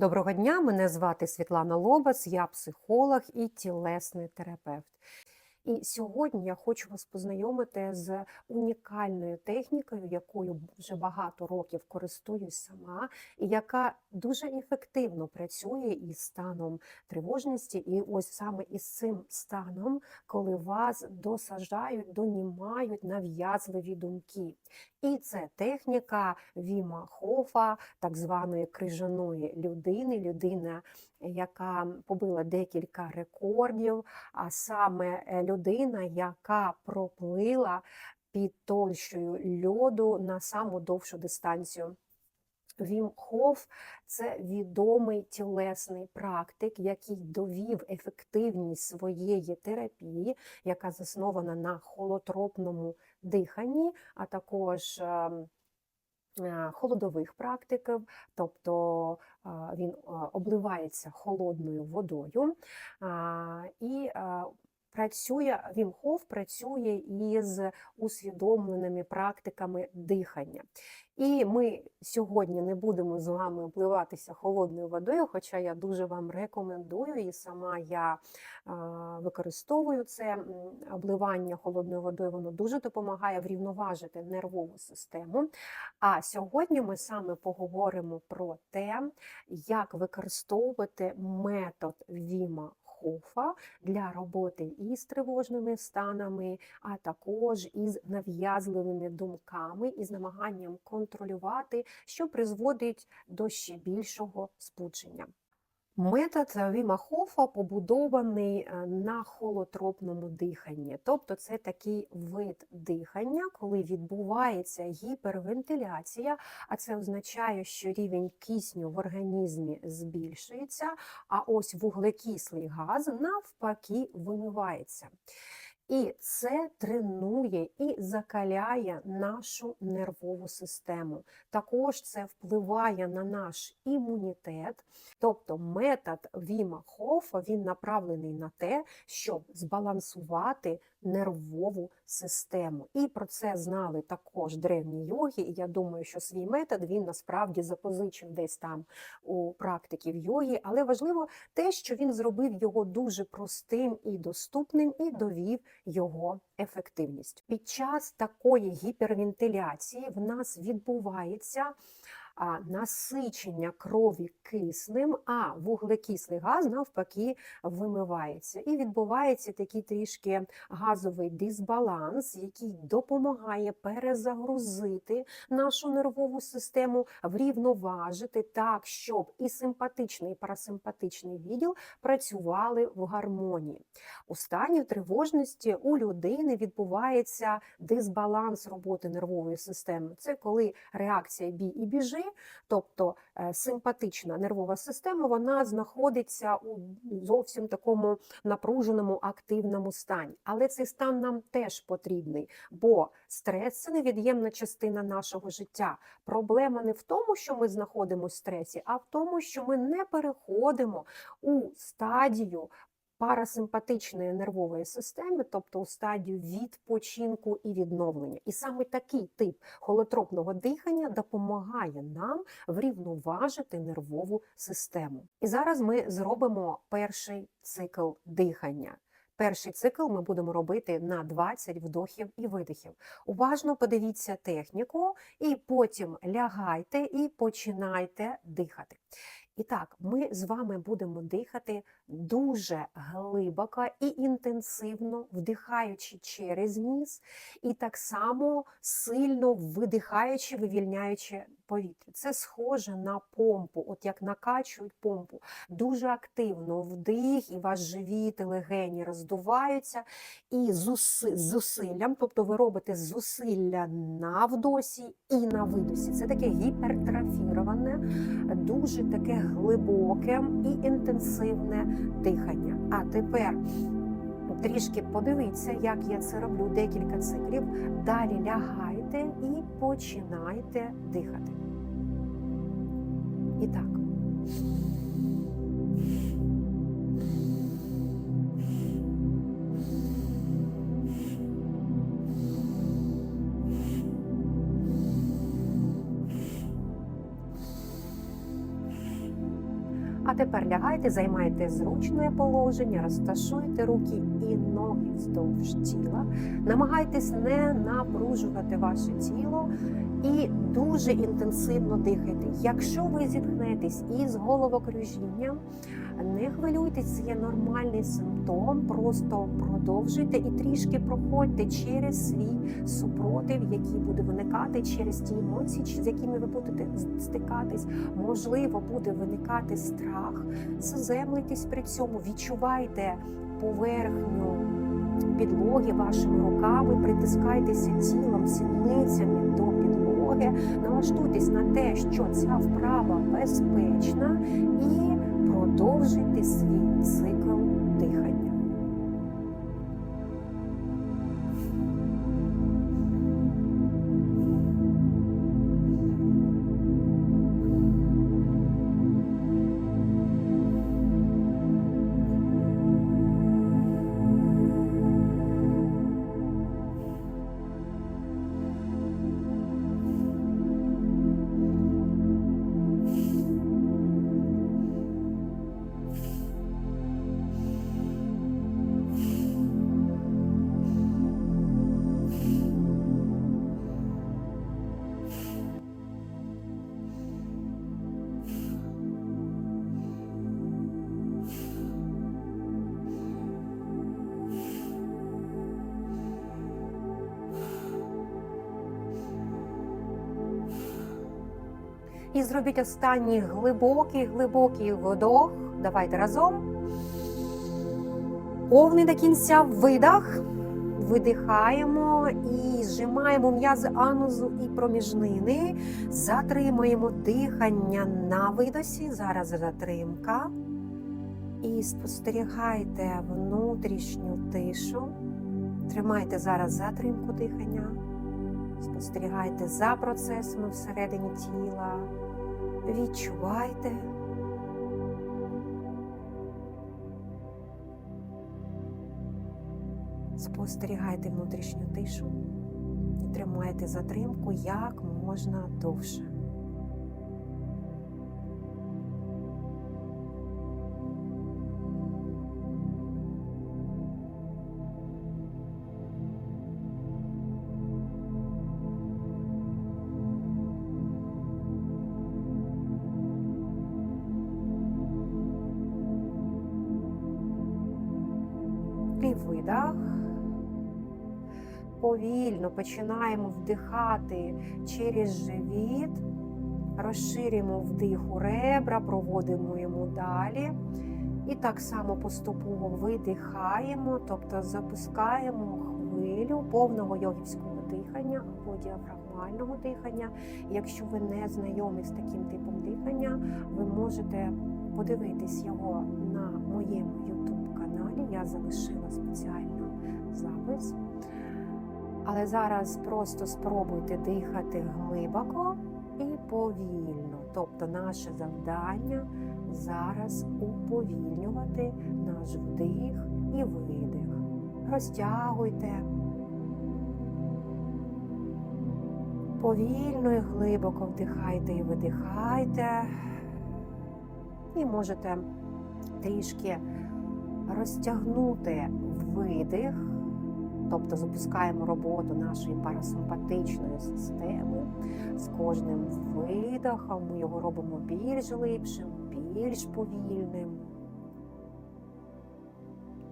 Доброго дня, мене звати Світлана Лобац, я психолог і тілесний терапевт. І сьогодні я хочу вас познайомити з унікальною технікою, якою вже багато років користуюсь сама, і яка дуже ефективно працює із станом тривожності, і ось саме із цим станом, коли вас досажають, донімають нав'язливі думки. І це техніка Віма Хофа, так званої крижаної людини, людина, яка побила декілька рекордів, а саме е, людина, яка проплила під товщою льоду на саму довшу дистанцію. Вім Хоф це відомий тілесний практик, який довів ефективність своєї терапії, яка заснована на холотропному диханні, а також ем, е, холодових практиків, тобто е, він е, обливається холодною водою. І Працює Вім Хоф працює із усвідомленими практиками дихання. І ми сьогодні не будемо з вами обливатися холодною водою, хоча я дуже вам рекомендую, і сама я використовую це обливання холодною водою, воно дуже допомагає врівноважити нервову систему. А сьогодні ми саме поговоримо про те, як використовувати метод Віма Хофа для роботи із тривожними станами, а також із нав'язливими думками, із намаганням контролювати, що призводить до ще більшого спудження. Метод Віма Хофа побудований е, на холотропному диханні, тобто це такий вид дихання, коли відбувається гіпервентиляція, а це означає, що рівень кисню в організмі збільшується, а ось вуглекислий газ навпаки вимивається. І це тренує і закаляє нашу нервову систему. Також це впливає на наш імунітет. Тобто метод Віма Хофа він направлений на те, щоб збалансувати нервову систему. І про це знали також древні йоги. І я думаю, що свій метод він насправді запозичив десь там у практиків йоги. Але важливо те, що він зробив його дуже простим і доступним, і довів його ефективність. Під час такої гіпервентиляції в нас відбувається насичення крові киснем, а вуглекислий газ навпаки вимивається. І відбувається такий трішки газовий дисбаланс, який допомагає перезагрузити нашу нервову систему, врівноважити так, щоб і симпатичний, і парасимпатичний відділ працювали в гармонії. У стані тривожності у людини відбувається дисбаланс роботи нервової системи. Це коли реакція бій і біжи, тобто е, симпатична нервова система, вона знаходиться у зовсім такому напруженому активному стані. Але цей стан нам теж потрібний, бо стрес це невід'ємна частина нашого життя. Проблема не в тому, що ми знаходимося в стресі, а в тому, що ми не переходимо у стадію парасимпатичної нервової системи, тобто у стадію відпочинку і відновлення. І саме такий тип холотропного дихання допомагає нам врівноважити нервову систему. І зараз ми зробимо перший цикл дихання. Перший цикл ми будемо робити на 20 вдохів і видихів. Уважно подивіться техніку, і потім лягайте і починайте дихати. І так, ми з вами будемо дихати дуже глибоко і інтенсивно, вдихаючи через ніс, і так само сильно видихаючи, вивільняючи повітря. Це схоже на помпу, от як накачують помпу. Дуже активно вдих, і ваш живіт, і легені роздуваються, і з зусиллям, тобто ви робите зусилля на вдосі і на видосі. Це таке гіпертрофіроване, дуже таке глибоке і інтенсивне дихання. А тепер трішки подивіться, як я це роблю декілька циклів. Далі лягайте і починайте дихати. І так. Тепер лягайте, займайте зручне положення, розташуйте руки і ноги вздовж тіла. Намагайтесь не напружувати ваше тіло і дуже інтенсивно дихайте. Якщо ви зітхнетесь із головокружінням, не хвилюйтесь, це є нормальний симптом. Просто продовжуйте і трішки проходьте через свій супротив, який буде виникати через ті емоції, з якими ви будете стикатись. Можливо, буде виникати страх. Заземлитесь при цьому, відчувайте поверхню підлоги вашими руками, притискайтеся тілом, сідницями до підлоги, налаштуйтесь на те, що ця вправа безпечна, і продовжуйте свій цикл І зробіть останній глибокий, глибокий вдох. Давайте разом. Повний до кінця видах. Видихаємо і зжимаємо м'язи анузу і проміжнини. Затримуємо дихання на видосі. Зараз затримка. І спостерігайте внутрішню тишу. Тримайте зараз затримку дихання. Спостерігайте за процесами всередині тіла. Відчувайте. Спостерігайте внутрішню тишу і тримайте затримку як можна довше. Повільно починаємо вдихати через живіт, розширюємо вдих у ребра, проводимо йому далі. І так само поступово видихаємо, тобто запускаємо хвилю повного йогівського дихання або діафрагмального дихання. Якщо ви не знайомі з таким типом дихання, ви можете подивитись його на моєму YouTube каналі. Я залишила спеціально запис. Але зараз просто спробуйте дихати глибоко і повільно. Тобто наше завдання зараз уповільнювати наш вдих і видих. Розтягуйте. Повільно і глибоко вдихайте і видихайте. І можете трішки розтягнути видих, тобто запускаємо роботу нашої парасимпатичної системи. З кожним видохом ми його робимо більш глибшим, більш повільним.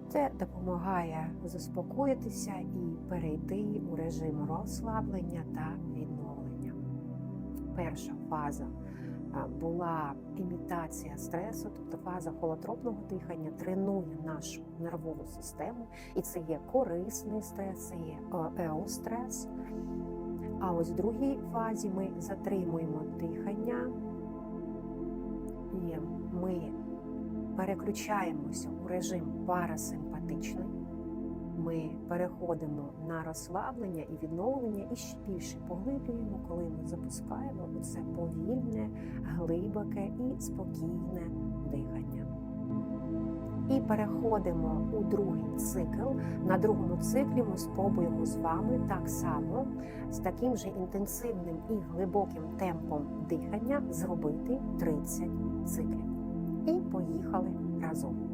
Це допомагає заспокоїтися і перейти у режим розслаблення та відновлення. Перша фаза була імітація стресу, тобто фаза холотропного дихання тренує нашу нервову систему, і це є корисний стрес, це є еострес. А ось в другій фазі ми затримуємо дихання, і ми переключаємося у режим парасимпатичний. Ми переходимо на розслаблення і відновлення і ще більше поглиблюємо, коли ми запускаємо це повільне, глибоке і спокійне дихання. І переходимо у другий цикл. На другому циклі ми спробуємо з вами так само з таким же інтенсивним і глибоким темпом дихання зробити 30 циклів. І поїхали разом.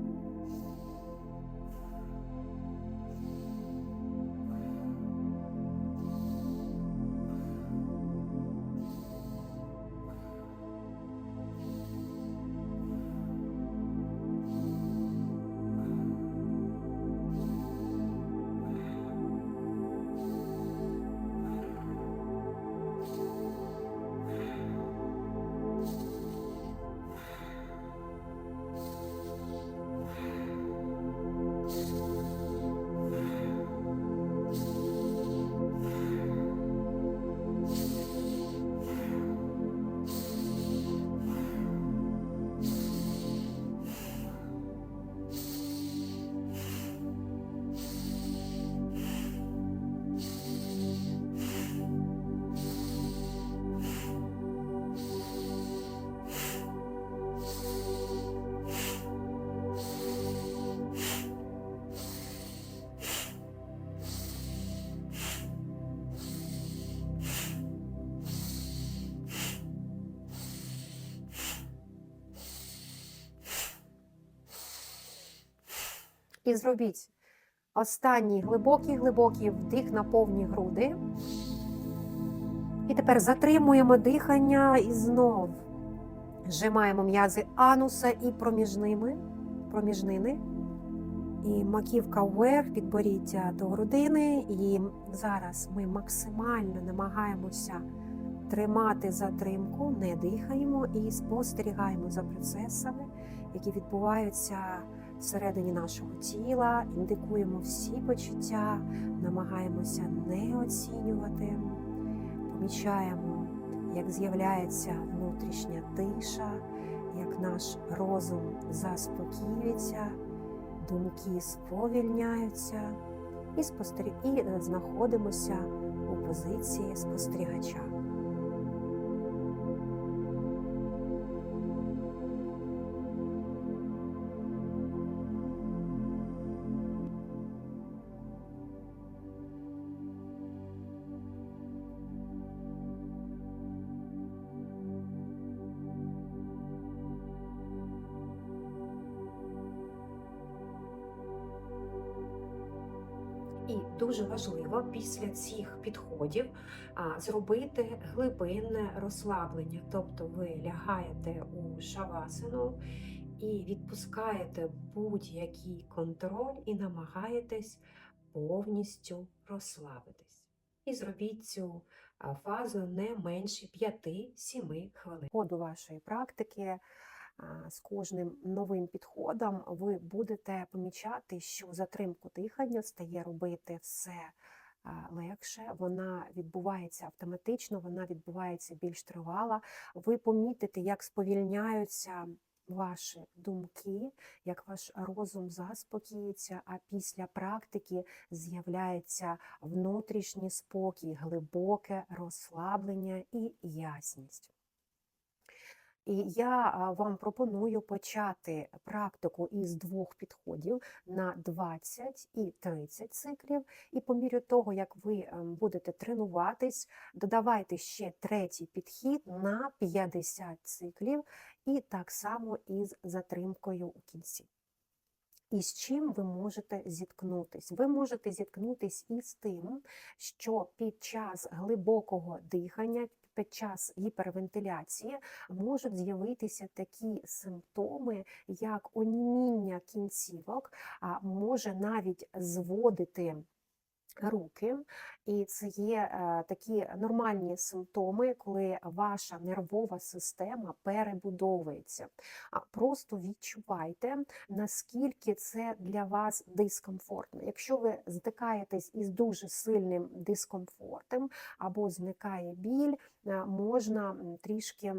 І зробіть останній глибокий глибокий вдих на повні груди. І тепер затримуємо дихання і знов зжимаємо м'язи ануса і проміжними, проміжнини. І маківка вверх, підборіддя до грудини. І зараз ми максимально намагаємося тримати затримку, не дихаємо і спостерігаємо за процесами, які відбуваються всередині нашого тіла, індикуємо всі почуття, намагаємося не оцінювати, помічаємо, як з'являється внутрішня тиша, як наш розум заспокіюється, думки сповільняються і, спостері... і е, знаходимося у позиції спостерігача. Після цих підходів зробити глибинне розслаблення. Тобто ви лягаєте у шавасану і відпускаєте будь-який контроль і намагаєтесь повністю розслабитись. І зробіть цю фазу не менше 5-7 хвилин. Ходу вашої практики з кожним новим підходом ви будете помічати, що затримку дихання стає робити все легше, вона відбувається автоматично, вона відбувається більш тривала. Ви помітите, як сповільняються ваші думки, як ваш розум заспокіється, а після практики з'являється внутрішній спокій, глибоке розслаблення і ясність. І я вам пропоную почати практику із двох підходів на 20 і 30 циклів. І по мірі того, як ви будете тренуватись, додавайте ще третій підхід на 50 циклів, і так само із затримкою у кінці. І з чим ви можете зіткнутись? Ви можете зіткнутись із тим, що під час глибокого дихання, під час гіпервентиляції можуть з'явитися такі симптоми, як оніміння кінцівок, а може навіть зводити руки, і це є е, такі нормальні симптоми, коли ваша нервова система перебудовується. Просто відчувайте, наскільки це для вас дискомфортно. Якщо ви стикаєтесь із дуже сильним дискомфортом або зникає біль, е, можна трішки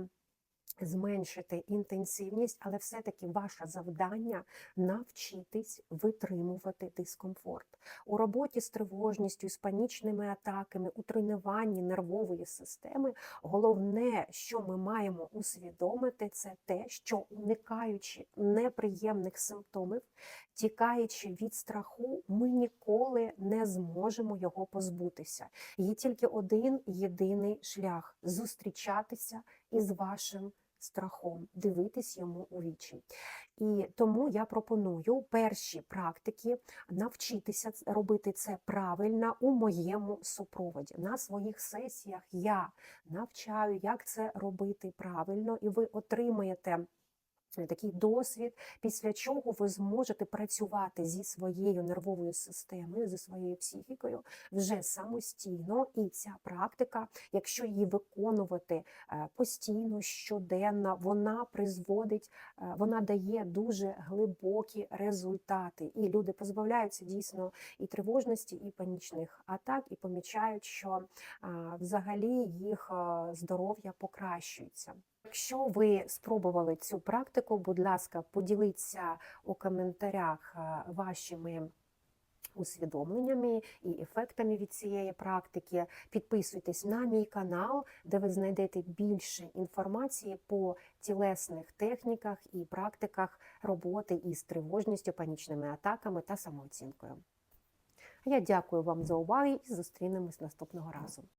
зменшити інтенсивність, але все-таки ваше завдання навчитись витримувати дискомфорт. У роботі з тривожністю, з панічними атаками, у тренуванні нервової системи головне, що ми маємо усвідомити, це те, що уникаючи неприємних симптомів, тікаючи від страху, ми ніколи не зможемо його позбутися. Є тільки один єдиний шлях зустрічатися із вашим страхом, дивитись йому у вічі. І тому я пропоную перші практики навчитися робити це правильно у моєму супроводі. На своїх сесіях я навчаю, як це робити правильно, і ви отримаєте. Е, Такий досвід, після чого ви зможете працювати зі своєю нервовою системою, зі своєю психікою вже самостійно. І ця практика, якщо її виконувати е, постійно, щоденно, вона призводить, е, вона дає дуже глибокі результати. І люди позбавляються дійсно і тривожності, і панічних атак, і помічають, що взагалі їх здоров'я покращується. Якщо ви спробували цю практику, будь ласка, поділіться у коментарях вашими усвідомленнями і ефектами від цієї практики. Підписуйтесь на мій канал, де ви знайдете більше інформації по тілесних техніках і практиках роботи із тривожністю, панічними атаками та самооцінкою. Я дякую вам за увагу і зустрінемось наступного разу.